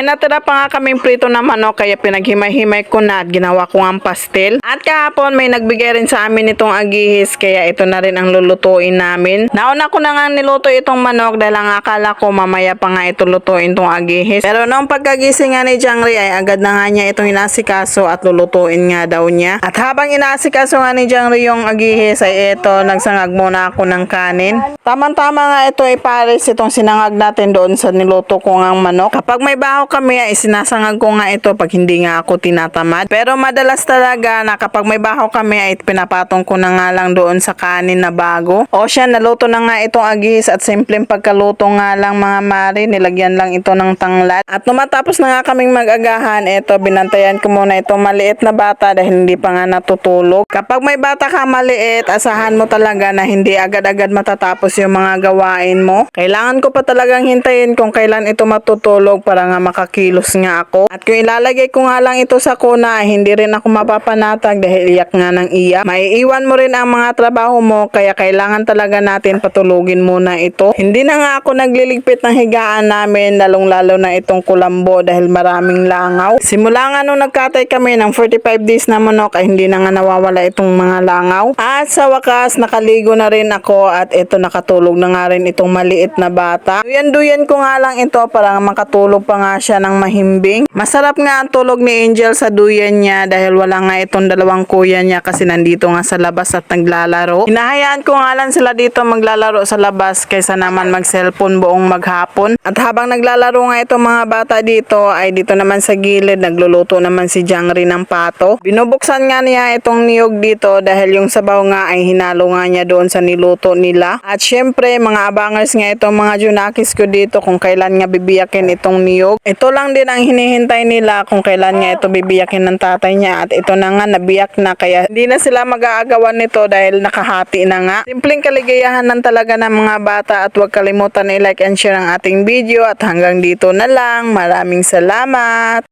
May natira pa nga kaming prito na manok kaya pinaghimay-himay ko na at ginawa ko ang pastel. At kahapon may nagbigay rin sa amin itong agihis kaya ito na rin ang lulutuin namin. Nauna ko na nga niluto itong manok dahil ang akala ko mamaya pa nga ito lutuin itong agihis. Pero nung pagkagising nga ni Jangri ay agad na nga niya itong inasikaso at lulutuin nga daw niya. At habang inasikaso nga ni Jangri yung agihis ay ito nagsangag muna ako ng kanin. Tamang-tama nga ito ay pares itong sinangag natin doon sa niluto ko ngang manok. Kapag may baho kami ay sinasangag ko nga ito pag hindi nga ako tinatamad. Pero madalas talaga na kapag may baho kami ay pinapatong ko na nga lang doon sa kanin na bago. O siya, naluto na nga itong agihis at simpleng pagkaluto nga lang mga mari. Nilagyan lang ito ng tanglat. At matapos na nga kaming mag-agahan, ito binantayan ko muna itong maliit na bata dahil hindi pa nga natutulog. Kapag may bata ka maliit, asahan mo talaga na hindi agad-agad matatapos yung mga gawain mo. Kailangan ko pa talagang hintayin kung kailan ito matutulog para nga makakilos nga ako. At kung ilalagay ko nga lang ito sa kuna, hindi rin ako mapapanatag dahil iyak nga ng iyak. Maiiwan mo rin ang mga trabaho mo kaya kailangan talaga natin patulugin muna ito. Hindi na nga ako nagliligpit ng higaan namin lalong lalo na itong kulambo dahil maraming langaw. Simula nga nung nagkatay kami ng 45 days na manok ay hindi na nga nawawala itong mga langaw. At sa wakas nakaligo na rin ako at ito nakatulog na nga rin itong maliit na bata. Duyan-duyan ko nga lang ito para makatulog pa nga siya ng mahimbing. Masarap nga ang tulog ni Angel sa duyan niya dahil wala nga itong dalawang kuya niya kasi nandito nga sa labas at naglalaro. Hinahayaan ko nga lang sila dito maglalaro sa labas kaysa naman mag-cellphone buong maghapon. At habang naglalaro nga itong mga bata dito ay dito naman sa gilid nagluluto naman si Jangri ng pato. Binubuksan nga niya itong niyog dito dahil yung sabaw nga ay hinalo nga niya doon sa niluto nila. At syempre mga abangers nga itong mga junakis ko dito kung kailan nga bibiyakin itong niyog. Ito lang din ang hinihintay nila kung kailan nga ito bibiyakin ng tatay niya at ito na nga nabiyak na kaya hindi na sila mag-aagawan nito dahil nakahati na nga. Simpleng kaligayahan ng talaga ng mga bata at huwag kalimutan i-like and share ang ating video at hanggang dito na lang. Maraming salamat!